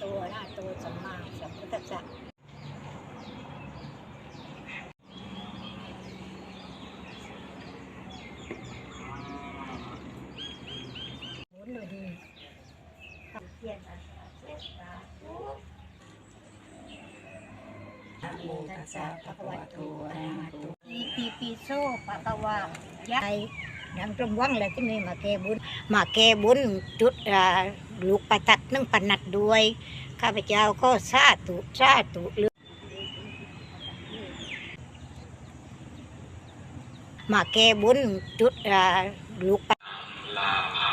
ตัวหน้าตัวสัมมาสัมพุทธัสสะหมุนเลยดีเพียรอันสร็จสาธุนะโมตัสสะภะคะวะโตอะระหะโตปีปีปีโซปะกวายะดังตรงวังเลยที่นี่มาแก้บุญ มาแก้บุญจุดอ่า ลูกประทัดนึ่งปนัดด้วย ข้าพเจ้าก็ซาตุซาตุเรือมาแก้บุญจุดลูกประลา